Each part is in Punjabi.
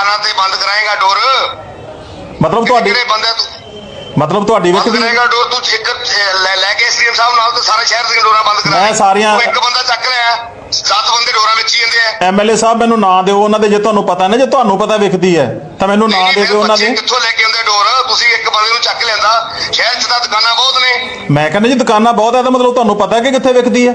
ਦੁਕਾਨਾਂ ਤੇ ਬੰਦ ਕਰਾਏਗਾ ਡੋਰ। ਮਤਲਬ ਤੁਹਾਡੀ ਕਿਹੜੇ ਬੰਦੇ ਤੂੰ ਮਤਲਬ ਤੁਹਾਡੀ ਵਿੱਚ ਵੀ ਕਰਾਏਗਾ ਡੋਰ ਤੂੰ ਇੱਕ ਲੈ ਕੇ ਐਸਡੀਐਮ ਸਾਹਿਬ ਨਾਲ ਤੇ ਸਾਰੇ ਸ਼ਹਿਰ ਦੀਆਂ ਡੋਰਾਂ ਬੰਦ ਕਰਾ ਮੈਂ। ਸਾਰੀਆਂ- ਇੱਕ ਬੰਦਾ ਚੱਕ ਲਿਆ ਸੱਤ ਬੰਦੇ ਡੋਰਾਂ ਵਿੱਚ ਹੀ ਜਾਂਦੇ ਆ। ਐਮਐਲਏ ਸਾਹਿਬ ਮੈਨੂੰ ਨਾਂ ਦਿਓ ਉਹਨਾਂ ਦੇ ਜੇ ਤੁਹਾਨੂੰ ਪਤਾ ਨਾ ਜੇ ਤੁਹਾਨੂੰ ਪਤਾ ਵਿਖਦੀ ਹੈ ਤਾਂ ਮੈਨੂੰ ਨਾਂ ਦੇ ਦਿਓ ਉਹਨਾਂ ਦੇ। ਕਿੱਥੋਂ ਲੈ ਕੇ ਆਉਂਦੇ ਡੋਰ? ਤੁਸੀਂ ਇੱਕ ਬੰਦੇ ਨੂੰ ਚੱਕ ਲਿਆਂਦਾ। ਸ਼ਹਿਰ 'ਚ ਤਾਂ ਦੁਕਾਨਾਂ ਬਹੁਤ ਨੇ। ਮੈਂ ਕਹਿੰਦਾ ਜੀ ਦੁਕਾਨਾਂ ਬਹੁਤ ਹੈ ਤਾਂ ਮਤਲਬ ਤੁਹਾਨੂੰ ਪਤਾ ਕਿ ਕਿੱਥੇ ਵਿਕਦੀ ਹੈ।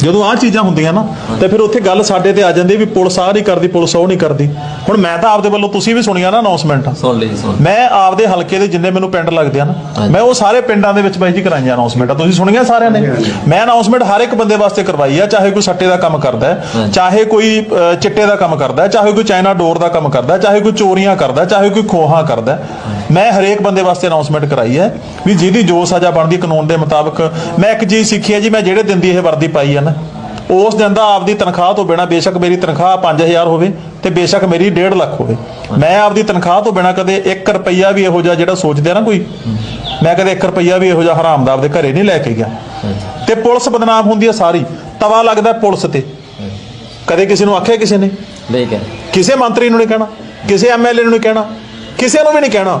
ਜਦੋਂ ਆਹ ਚੀਜ਼ਾਂ ਹੁੰਦੀਆਂ ਨਾ, ਤੇ ਫਿਰ ਉੱਥੇ ਗੱਲ ਸਾਡੇ ਤੇ ਆ ਜਾਂਦੀ ਵੀ ਪੁਲਿਸ ਆਹ ਨਹੀਂ ਕਰਦੀ, ਪੁਲਿਸ ਉਹ ਨਹੀਂ ਕਰਦੀ। ਹੁਣ ਮੈਂ ਤਾਂ ਆਪਦੇ ਵੱਲੋਂ ਤੁਸੀਂ ਵੀ ਸੁਣੀਆਂ ਨਾ ਅਨਾਉਂਸਮੈਂਟ ਸੁਣ ਲਈ ਜੀ, ਸੁਣ ਮੈਂ ਆਪਦੇ ਹਲਕੇ ਦੇ ਜਿੰਨੇ ਮੈਨੂੰ ਪਿੰਡ ਲੱਗਦੇ ਆ ਨਾ। ਮੈਂ ਉਹ ਸਾਰੇ ਪਿੰਡਾਂ ਦੇ ਵਿੱਚ ਬਾਈ ਜੀ ਕਰਾਈਆਂ ਅਨਾਉਂਸਮੈਂਟਾਂ ਤੁਸੀਂ ਸੁਣੀਆਂ ਸਾਰਿਆਂ ਨੇ? ਮੈਂ ਅਨਾਉਂਸਮੈਂਟ ਹਰ ਇੱਕ ਬੰਦੇ ਵਾਸਤੇ ਕਰਵਾਈ ਆ ਚਾਹੇ ਕੋਈ ਸੱਟੇ ਦਾ ਕੰਮ ਕਰਦਾ ਹੈ। ਚਾਹੇ ਕੋਈ ਚਿੱਟੇ ਦਾ ਕੰਮ ਕਰਦਾ ਹੈ ਚਾਹੇ ਕੋਈ ਚਾਈਨਾ ਡੋਰ ਦਾ ਕੰਮ ਕਰਦਾ ਹੈ ਚਾਹੇ ਕੋਈ ਚੋਰੀਆਂ ਕਰਦਾ ਹੈ ਚਾਹੇ ਕੋਈ ਖੋਹਾਂ ਕਰਦਾ ਹੈ। ਮੈਂ ਹਰੇਕ ਬੰਦੇ ਵਾਸਤੇ ਅਨਾਉਂਸਮੈਂਟ ਕਰਾਈ ਹੈ ਵੀ ਜਿਹਦੀ ਜੋ ਸਜ਼ਾ ਬਣਦੀ ਕਾਨੂੰਨ ਦੇ ਮੁਤਾਬਕ ਮੈਂ ਇੱਕ ਚੀਜ਼ ਸਿੱਖੀ ਹੈ ਜੀ ਮੈਂ ਜਿਹੜੇ ਦਿਨ ਦੀ ਇਹ ਵਰਦੀ ਪਾਈ ਹੈ ਨਾ ਉਸ ਦਿਨ ਦਾ ਆਪਦੀ ਤਨਖਾਹ ਤੋਂ ਬਿਨਾ ਬੇਸ਼ੱਕ ਮੇਰੀ ਤਨਖਾਹ 5000 ਹੋਵੇ ਤੇ ਬੇਸ਼ੱਕ ਮੇਰੀ 1.5 ਲੱਖ ਹੋਵੇ। ਮੈਂ ਆਪਦੀ ਤਨਖਾਹ ਤੋਂ ਬਿਨਾ ਕਦੇ 1 ਰੁਪਈਆ ਵੀ ਇਹੋ ਜਿਹਾ ਜਿਹੜਾ ਸੋਚਦੇ ਆ ਨਾ ਕੋਈ ਮੈਂ ਕਦੇ 1 ਰੁਪਈਆ ਵੀ ਇਹੋ ਜਿਹਾ ਹਰਾਮ ਦਾ ਆਪਦੇ ਘਰੇ ਨਹੀਂ ਲੈ ਕੇ ਗਿਆ। ਤੇ ਪੁਲਿਸ ਬਦਨਾਮ ਹੁੰਦੀ ਹੈ ਸਾਰੀ। ਤਵਾ ਲੱਗਦਾ ਪੁਲਿਸ ਤੇ। ਕਦੇ ਕਿਸੇ ਨੂੰ ਆਖਿਆ ਕਿਸੇ ਨੇ? ਠੀਕ ਹੈ ਕਿਸੇ ਮੰਤਰੀ ਨੂੰ ਨਹੀਂ ਕਹਿਣਾ ਕਿਸੇ ਐਮਐਲਏ ਨੂੰ ਨਹੀਂ ਕਹਿਣਾ ਕਿਸੇ ਨੂੰ ਵੀ ਨਹੀਂ ਕਹਿਣਾ।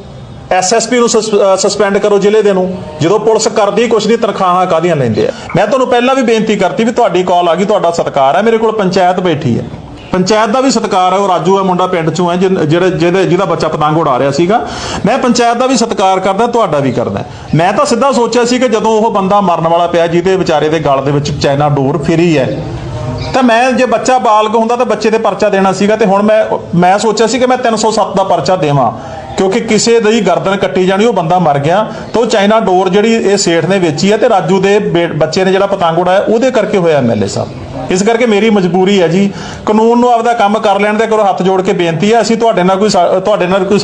ਐਸਐਸਪੀ ਨੂੰ ਸਸਪੈਂਡ ਕਰੋ ਜ਼ਿਲ੍ਹੇ ਦੇ ਨੂੰ, ਜਦੋਂ ਪੁਲਿਸ ਕਰਦੀ ਕੁਛ ਨਹੀਂ ਤਨਖਾਹਾਂ ਕਾਦੀਆਂ ਲੈਂਦੇ ਆ? ਮੈਂ ਤੁਹਾਨੂੰ ਪਹਿਲਾਂ ਵੀ ਬੇਨਤੀ ਕਰਤੀ ਵੀ ਤੁਹਾਡੀ ਕਾਲ ਆ ਗਈ, ਤੁਹਾਡਾ ਸਤਿਕਾਰ ਹੈ ਮੇਰੇ ਕੋਲ ਪੰਚਾਇਤ ਬੈਠੀ ਹੈ ਪੰਚਾਇਤ ਦਾ ਵੀ ਸਤਿਕਾਰ ਹੈ ਉਹ ਰਾਜੂ ਹੈ ਮੁੰਡਾ ਪਿੰਡ ਚੋਂ ਹੈ ਜਿਨ- ਜਿਹੜੇ ਜਿਹਦੇ ਜਿਹਦਾ ਬੱਚਾ ਪਤੰਗ ਉਡਾ ਰਿਹਾ ਸੀਗਾ। ਮੈਂ ਪੰਚਾਇਤ ਦਾ ਵੀ ਸਤਿਕਾਰ ਕਰਦਾ, ਤੁਹਾਡਾ ਵੀ ਕਰਦਾ। ਮੈਂ ਤਾਂ ਸਿੱਧਾ ਸੋਚਿਆ ਸੀ ਕਿ ਜਦੋਂ ਉਹ ਬੰਦਾ ਮਰਨ ਵਾਲਾ ਪਿਆ, ਜਿਹਦੇ ਵਿਚਾਰੇ ਦੇ ਗਲ ਦੇ ਵਿੱਚ ਚਾਈਨਾ ਡੋਰ ਫਿਰੀ ਹੈ, ਤਾਂ ਮੈਂ ਜੇ ਬੱਚਾ ਬਾਲਗ ਹੁੰਦਾ ਤਾਂ ਬੱਚੇ ਦੇ ਪਰਚਾ ਦੇਣਾ ਸੀਗਾ ਤੇ ਹੁਣ ਮੈਂ ਮੈਂ ਸੋਚਿਆ ਸੀ ਕਿ ਮੈਂ 307 ਦਾ ਪਰਚਾ ਦੇਵਾਂ। ਕਿਉਂਕਿ ਕਿਸੇ ਦੀ ਗਰਦਨ ਕੱਟੀ ਜਾਣੀ, ਉਹ ਬੰਦਾ ਮਰ ਗਿਆ। ਤਾਂ ਉਹ ਚਾਈਨਾ ਡੋਰ ਜਿਹੜੀ ਇਹ ਸੇਠ ਨੇ ਵੇਚੀ ਹੈ ਤੇ ਰਾਜੂ ਦੇ ਬੇ- ਬੱਚੇ ਨੇ ਜਿਹੜਾ ਪਤੰਗ ਉਡਾਇਆ, ਉਹਦੇ ਕਰਕੇ ਹੋਇਆ ਐਮਐਲਏ ਸਾਹਿਬ। ਇਸ ਕਰਕੇ ਮੇਰੀ ਮਜਬੂਰੀ ਹੈ ਜੀ। ਕਾਨੂੰਨ ਨੂੰ ਆਪਦਾ ਕੰਮ ਕਰ ਲੈਣ ਦੇ ਕਰੋ, ਹੱਥ ਜੋੜ ਕੇ ਬੇਨਤੀ ਹੈ। ਅਸੀਂ ਤੁਹਾਡੇ ਨਾਲ ਕੋਈ ਤੁਹਾਡੇ ਨਾਲ ਕੋਈ